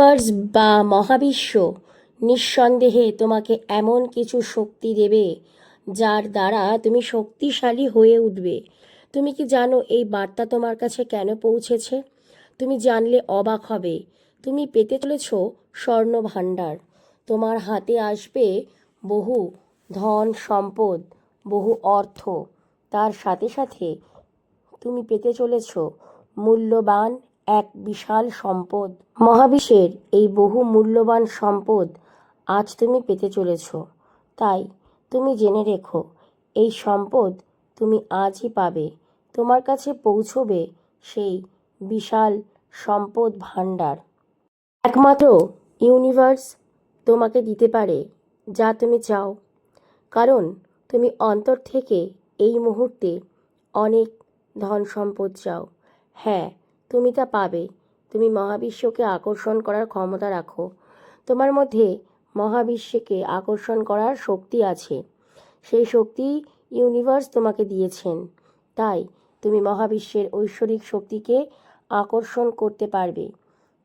Universe বা মহাবিশ্ব নিঃসন্দেহে তোমাকে এমন কিছু শক্তি দেবে, যার দ্বারা তুমি শক্তিশালী হয়ে উঠবে। তুমি কি জানো এই বার্তা তোমার কাছে কেন পৌঁছেছে? তুমি জানলে অবাক হবে। তুমি পেতে চলেছ স্বর্ণ ভাণ্ডার তোমার হাতে আসবে বহু ধন সম্পদ, বহু অর্থ। তার সাথে সাথে তুমি পেতে চলেছ মূল্যবান এক বিশাল সম্পদ। মহাবিশ্বের এই বহু মূল্যবান সম্পদ আজ তুমি পেতে চলেছ। তাই তুমি জেনে রেখো, এই সম্পদ তুমি আজই পাবে। তোমার কাছে পৌঁছবে সেই বিশাল সম্পদ ভাণ্ডার। একমাত্র ইউনিভার্স তোমাকে দিতে পারে, যা তুমি চাও। কারণ তুমি অন্তর থেকে এই মুহূর্তে অনেক ধন সম্পদ চাও। হ্যাঁ তুমি তা পাবে। তুমি মহাবিশ্বকে আকর্ষণ করার ক্ষমতা রাখো। তোমার মধ্যে মহাবিশ্বকে আকর্ষণ করার শক্তি আছে। সেই শক্তি ইউনিভার্স তোমাকে দিয়েছেন। তাই তুমি মহাবিশ্বের ঐশ্বরিক শক্তিকে আকর্ষণ করতে পারবে।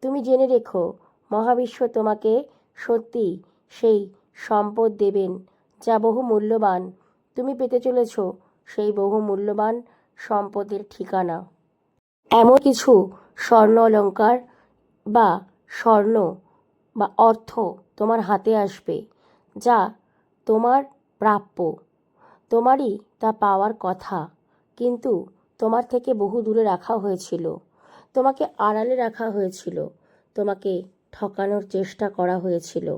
তুমি জেনে রেখো, মহাবিশ্ব তোমাকে সত্যি সেই সম্পদ দেবেন যা বহু মূল্যবান। তুমি পেতে চলেছ সেই বহু মূল্যবান সম্পদের ঠিকানা। এমন কিছু স্বর্ণ অলঙ্কার বা স্বর্ণ বা অর্থ তোমার হাতে আসবে, যা তোমার প্রাপ্য। তোমারই তা পাওয়ার কথা, কিন্তু তোমার থেকে বহু দূরে রাখা হয়েছিল। তোমাকে আড়ালে রাখা হয়েছিল। তোমাকে ঠকানোর চেষ্টা করা হয়েছিল।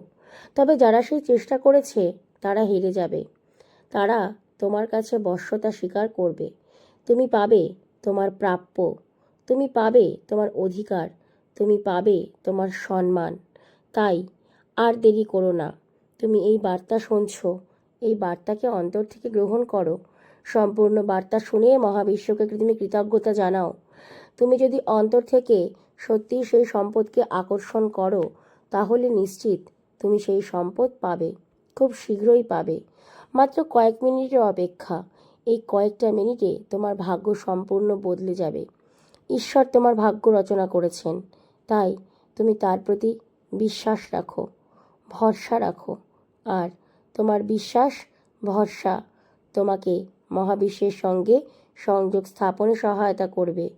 তবে যারা সেই চেষ্টা করেছে, তারা হেরে যাবে। তারা তোমার কাছে বশ্যতা স্বীকার করবে। তুমি পাবে তোমার প্রাপ্য। তুমি পাবে তোমার অধিকার, তুমি পাবে তোমার সম্মান। তাই আর দেরি করো না। তুমি এই বার্তা শুনছো, এই বার্তাকে অন্তর থেকে গ্রহণ করো। সম্পূর্ণ বার্তা শুনে মহাবিশ্বকে তুমি কৃতজ্ঞতা জানাও। তুমি যদি অন্তর থেকে সত্যিই সেই সম্পদকে আকর্ষণ করো, তাহলে নিশ্চিত তুমি সেই সম্পদ পাবে, খুব শীঘ্রই পাবে। মাত্র কয়েক মিনিটের অপেক্ষা, এই কয়েকটা মিনিটে তোমার ভাগ্য সম্পূর্ণ বদলে যাবে। ঈশ্বর তোমার ভাগ্য রচনা করেছেন। তাই তুমি তার প্রতি বিশ্বাস রাখো, ভরসা রাখো। আর তোমার বিশ্বাস, ভরসা তোমাকে মহাবিশ্বের সঙ্গে সংযোগ স্থাপনে সহায়তা করবে।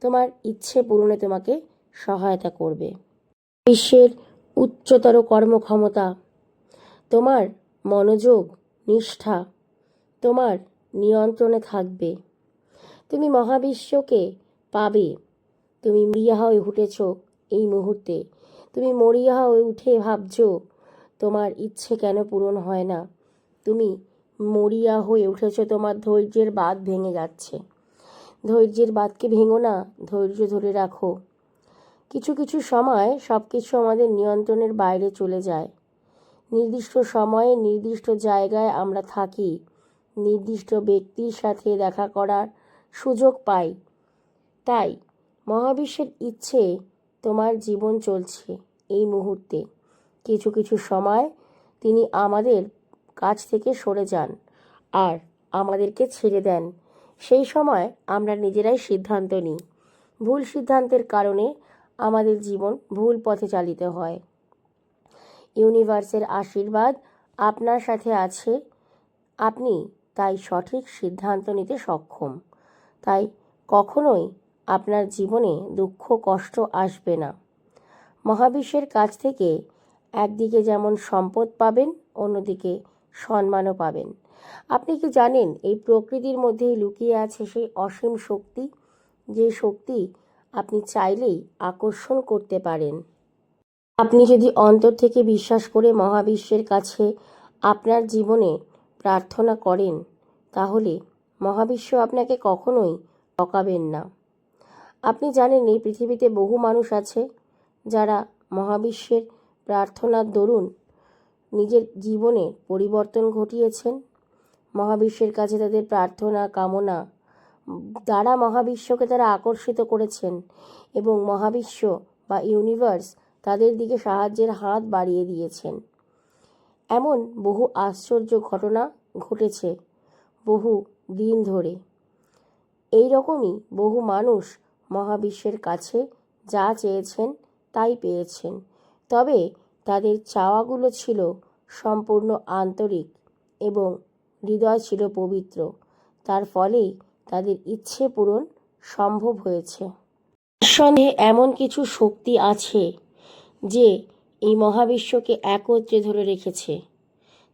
তোমার ইচ্ছে পূরণে তোমাকে সহায়তা করবে। বিশ্বের উচ্চতর কর্মক্ষমতা, তোমার মনোযোগ, নিষ্ঠা তোমার নিয়ন্ত্রণে থাকবে। তুমি মহাবিশ্বকে পাবে। তুমি মরিয়া হয়ে উঠেছ এই মুহূর্তে। তুমি মরিয়া হয়ে উঠে ভাবছ, তোমার ইচ্ছে কেন পূরণ হয় না? তুমি মরিয়া হয়ে উঠেছ, তোমার ধৈর্যের বাঁধ ভেঙে যাচ্ছে। ধৈর্যের বাঁধকে ভেঙো না, ধৈর্য ধরে রাখো। কিছু কিছু সময় সব কিছু আমাদের নিয়ন্ত্রণের বাইরে চলে যায়। নির্দিষ্ট সময়ে নির্দিষ্ট জায়গায় আমরা থাকি। নির্দিষ্ট ব্যক্তির সাথে দেখা করার সুযোগ পাই। তাই মহাবিশ্বের ইচ্ছে তোমার জীবন চলছে এই মুহূর্তে। কিছু কিছু সময় তিনি আমাদের কাছ থেকে সরে যান আর আমাদেরকে ছেড়ে দেন। সেই সময় আমরা নিজেরাই সিদ্ধান্ত নিই। ভুল সিদ্ধান্তের কারণে আমাদের জীবন ভুল পথে চালিত হয়। ইউনিভার্সের আশীর্বাদ আপনার সাথে আছে। আপনি তাই সঠিক সিদ্ধান্ত নিতে সক্ষম। তাই কখনোই আপনার জীবনে দুঃখ, কষ্ট আসবে না। মহাবিশ্বের কাছ থেকে একদিকে যেমন সম্পদ পাবেন, অন্যদিকে সম্মানও পাবেন। আপনি কি জানেন, এই প্রকৃতির মধ্যেই লুকিয়ে আছে সেই অসীম শক্তি, যে শক্তি আপনি চাইলেই আকর্ষণ করতে পারেন। আপনি যদি অন্তর থেকে বিশ্বাস করে মহাবিশ্বের কাছে আপনার জীবনে প্রার্থনা করেন, তাহলে মহাবিশ্ব আপনাকে কখনোই ঠকাবেন না। আপনি জানেন এই পৃথিবীতে বহু মানুষ আছে যারা মহাবিশ্বের প্রার্থনার দরুন নিজের জীবনে পরিবর্তন ঘটিয়েছেন। মহাবিশ্বের কাছে তাদের প্রার্থনা, কামনা দ্বারা মহাবিশ্বকে তারা আকর্ষিত করেছেন এবং মহাবিশ্ব বা ইউনিভার্স তাদের দিকে সাহায্যের হাত বাড়িয়ে দিয়েছেন। এমন বহু আশ্চর্য ঘটনা ঘটেছে বহু দিন ধরে। এই রকমই বহু মানুষ মহাবিশ্বের কাছে যা চেয়েছেন তাই পেয়েছেন। তবে তাদের চাওয়াগুলো ছিল সম্পূর্ণ আন্তরিক এবং হৃদয় ছিল পবিত্র। তার ফলেই তাদের ইচ্ছে পূরণ সম্ভব হয়েছে। নিঃসন্দেহে এমন কিছু শক্তি আছে যে এই মহাবিশ্বকে একত্রে ধরে রেখেছে।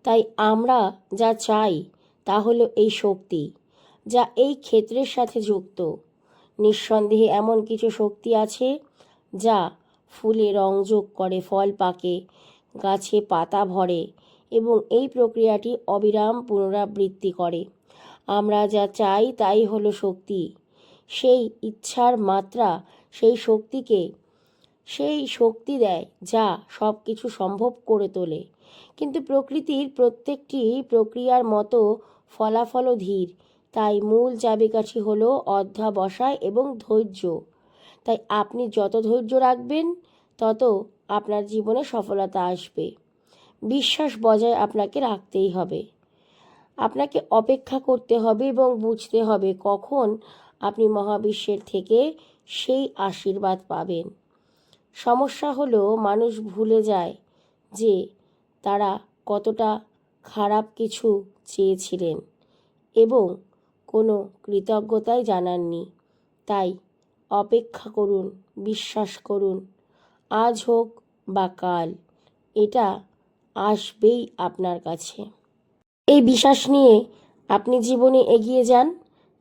তাই আমরা যা চাই তা হলো এই শক্তি, যা এই ক্ষেত্রের সাথে যুক্ত। নিঃসন্দেহে এমন কিছু শক্তি আছে যা ফুলে রং যোগ করে, ফল পাকে, গাছে পাতা ভরে এবং এই প্রক্রিয়াটি অবিরাম পুনরাবৃত্তি করে। আমরা যা চাই তাই হলো শক্তি। সেই ইচ্ছার মাত্রা সেই শক্তিকে সেই শক্তি দেয় যা সব কিছু সম্ভব করে তোলে। কিন্তু প্রকৃতির প্রত্যেকটি প্রক্রিয়ার মতো ফলাফলও ধীর। তাই মূল চাবিকাঠি হলো অধ্যাবসায় এবং ধৈর্য। তাই আপনি যত ধৈর্য রাখবেন, তত আপনার জীবনে সফলতা আসবে। বিশ্বাস বজায় আপনাকে রাখতেই হবে। আপনাকে অপেক্ষা করতে হবে এবং বুঝতে হবে কখন আপনি মহাবিশ্বের থেকে সেই আশীর্বাদ পাবেন। সমস্যা হলো মানুষ ভুলে যায় যে তারা কতটা খারাপ কিছু চেয়েছিলেন এবং কোনো কৃতজ্ঞতাই জানাননি। তাই অপেক্ষা করুন, বিশ্বাস করুন, আজ হোক বা কাল, এটা আসবেই আপনার কাছে। এই বিশ্বাস নিয়ে আপনি জীবনে এগিয়ে যান,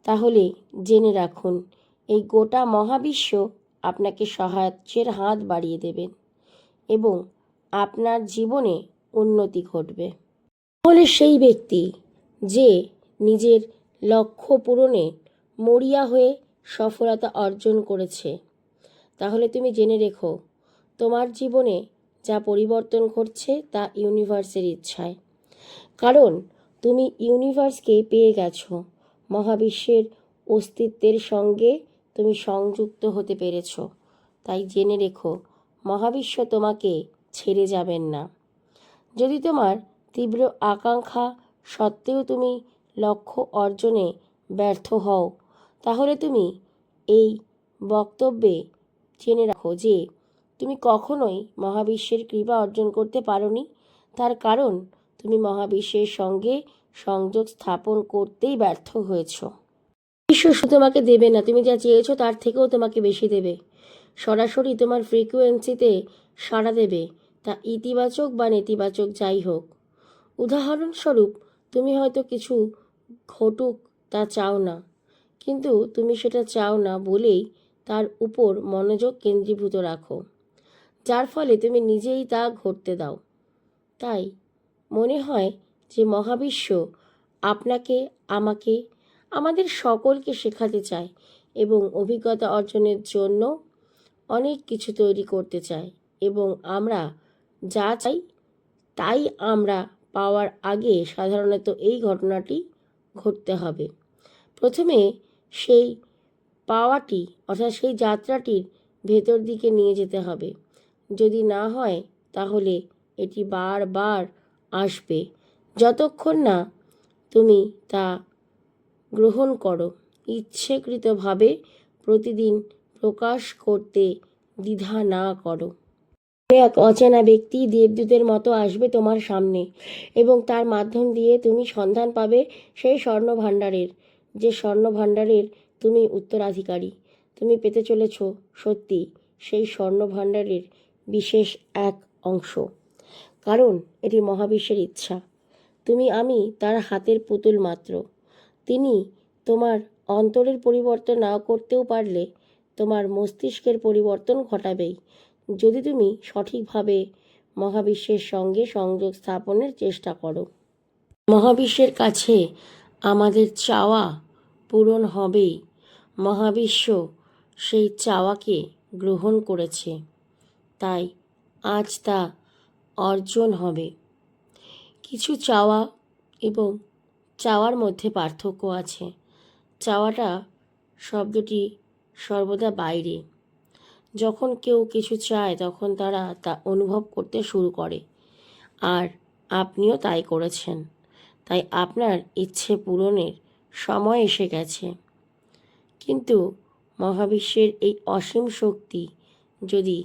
তাহলে জেনে রাখুন, এই গোটা মহাবিশ্ব আপনাকে সাহায্যের হাত বাড়িয়ে দেবেন এবং আপনার জীবনে উন্নতি ঘটবে। তাহলে সেই ব্যক্তি যে নিজের লক্ষ্য পূরণে মরিয়া হয়ে সফলতা অর্জন করেছে। তাহলে তুমি জেনে রেখো, তোমার জীবনে যা পরিবর্তন ঘটছে তা ইউনিভার্সের ইচ্ছায়। কারণ তুমি ইউনিভার্সকে পেয়ে গেছো, মহাবিশ্বের অস্তিত্বের সঙ্গে তুমি সংযুক্ত হতে পেরেছ। তাই জেনে রেখো, মহাবিশ্ব তোমাকে ছেড়ে যাবেন না। যদি তোমার তীব্র আকাঙ্ক্ষা সত্ত্বেও তুমি লক্ষ্য অর্জনে ব্যর্থ হও। তাহলে তুমি এই বক্তব্যে জেনে রাখো যে, তুমি কখনোই মহাবিশ্বের কৃপা অর্জন করতে পারোনি। তার কারণ, তুমি মহাবিশ্বের সঙ্গে সংযোগ স্থাপন করতেই ব্যর্থ হয়েছ। বিশ্ব শুধু তোমাকে দেবে না, তুমি যা চেয়েছো তার থেকেও তোমাকে বেশি দেবে। সরাসরি তোমার ফ্রিকুয়েন্সিতে সাড়া দেবে। তা ইতিবাচক বা নেতিবাচক যাই হোক। উদাহরণস্বরূপ, তুমি হয়তো কিছু ঘটুক, তা চাও না। কিন্তু তুমি সেটা চাও না বলেই তার উপর মনোযোগ কেন্দ্রীভূত রাখো। যার ফলে তুমি নিজেই তা ঘটতে দাও। তাই মনে হয় যে মহাবিশ্ব আপনাকে, আমাকে, আমাদের সকলকে শেখাতে চায় এবং অভিজ্ঞতা অর্জনের জন্য অনেক কিছু তৈরি করতে চায় এবং আমরা যা চাই তাই আমরা পাওয়ার আগে সাধারণত এই ঘটনাটি ঘটতে হবে। প্রথমে সেই পাওয়াটি অর্থাৎ সেই যাত্রাটির ভেতর দিকে নিয়ে যেতে হবে। যদি না হয়, তাহলে এটি বারবার আসবে। যতক্ষণ না তুমি তা গ্রহণ করো, ইচ্ছেকৃতভাবে প্রতিদিন প্রকাশ করতে দ্বিধা না করো। এক অচেনা ব্যক্তি দেবদূতের মতো আসবে তোমার সামনে এবং তার মাধ্যম দিয়ে তুমি সন্ধান পাবে সেই স্বর্ণ ভাণ্ডারের যে স্বর্ণ ভাণ্ডারের তুমি উত্তরাধিকারী। তুমি পেতে চলেছ সত্যি সেই স্বর্ণ ভাণ্ডারের বিশেষ এক অংশ। কারণ এটি মহাবিশ্বের ইচ্ছা। তুমি, আমি তার হাতের পুতুল মাত্র। তিনি তোমার অন্তরের পরিবর্তন না করতেও পারলে তোমার মস্তিষ্কের পরিবর্তন ঘটাবেই। যদি তুমি সঠিকভাবে মহাবিশ্বের সঙ্গে সংযোগ স্থাপনের চেষ্টা করো। মহাবিশ্বের কাছে আমাদের চাওয়া পূরণ হবেই। মহাবিশ্ব সেই চাওয়াকে গ্রহণ করেছে। তাই আজ তা অর্জন হবে। কিছু চাওয়া এবং চাওয়ার মধ্যে পার্থক্য আছে। চাওয়াটা শব্দটি সর্বদা বাইরে। যখন কেউ কিছু চায়, তখন তারা তা অনুভব করতে শুরু করে। আর আপনিও তাই করেছেন। তাই আপনার ইচ্ছে পূরণের সময় এসে গেছে। কিন্তু মহাবিশ্বের এই অসীম শক্তি যদি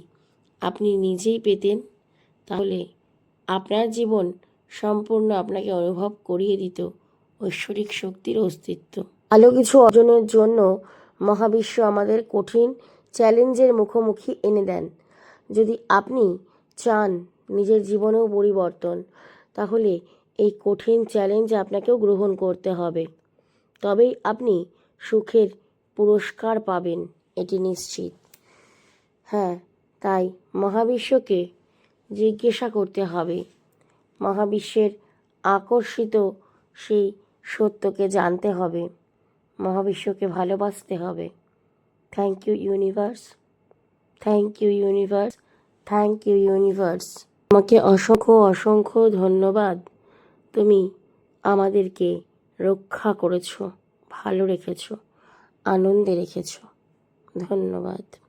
আপনি নিজেই পেতেন, তাহলে আপনার জীবন সম্পূর্ণ আপনাকে অনুভব করিয়ে দিত ঐশ্বরিক শক্তির অস্তিত্ব। ভালো কিছু অর্জনের জন্য মহাবিশ্ব আমাদের কঠিন চ্যালেঞ্জের মুখোমুখি এনে দেন। যদি আপনি চান নিজের জীবনেও পরিবর্তন, তাহলে এই কঠিন চ্যালেঞ্জ আপনাকেও গ্রহণ করতে হবে। তবেই আপনি সুখের পুরস্কার পাবেন, এটি নিশ্চিত। হ্যাঁ তাই মহাবিশ্বকে জিজ্ঞাসা করতে হবে। মহাবিশ্বের আকর্ষিত সেই সত্যকে জানতে হবে। মহাবিশ্বকে ভালোবাসতে হবে। Thank you universe thank you universe thank you universe আমাকে অসংখ্য অসংখ্য ধন্যবাদ। তুমি আমাদেরকে রক্ষা করেছ, ভালো রেখেছো, আনন্দে রেখেছো। ধন্যবাদ।